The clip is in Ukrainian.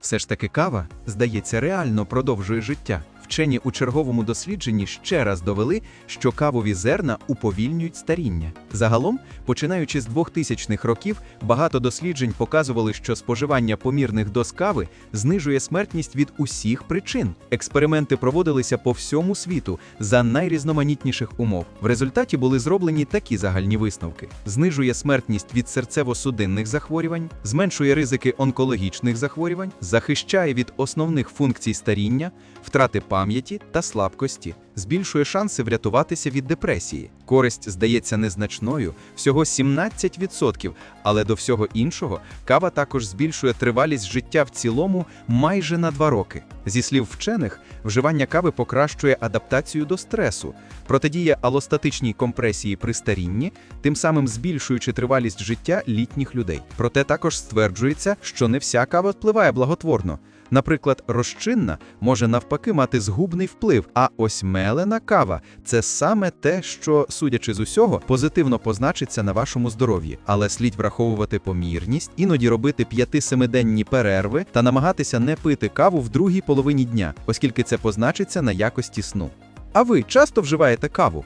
Все ж таки кава, здається, реально продовжує життя. Вчені у черговому дослідженні ще раз довели, що кавові зерна уповільнюють старіння. Загалом, починаючи з 2000-х років, багато досліджень показували, що споживання помірних доз кави знижує смертність від усіх причин. Експерименти проводилися по всьому світу за найрізноманітніших умов. В результаті були зроблені такі загальні висновки: знижує смертність від серцево-судинних захворювань, зменшує ризики онкологічних захворювань, захищає від основних функцій старіння, втрати пам'яті та слабкості, збільшує шанси врятуватися від депресії. Користь здається незначною, всього 17%, але до всього іншого кава також збільшує тривалість життя в цілому майже на 2 роки. Зі слів вчених, вживання кави покращує адаптацію до стресу, протидіє алостатичній компресії при старінні, тим самим збільшуючи тривалість життя літніх людей. Проте також стверджується, що не вся кава впливає благотворно. Наприклад, розчинна може навпаки мати згубний вплив, а ось мелена кава це саме те, що, судячи з усього, позитивно позначиться на вашому здоров'ї. Але слід враховувати помірність, іноді робити 5-7денні перерви та намагатися не пити каву в другій половині дня, оскільки це позначиться на якості сну. А ви часто вживаєте каву?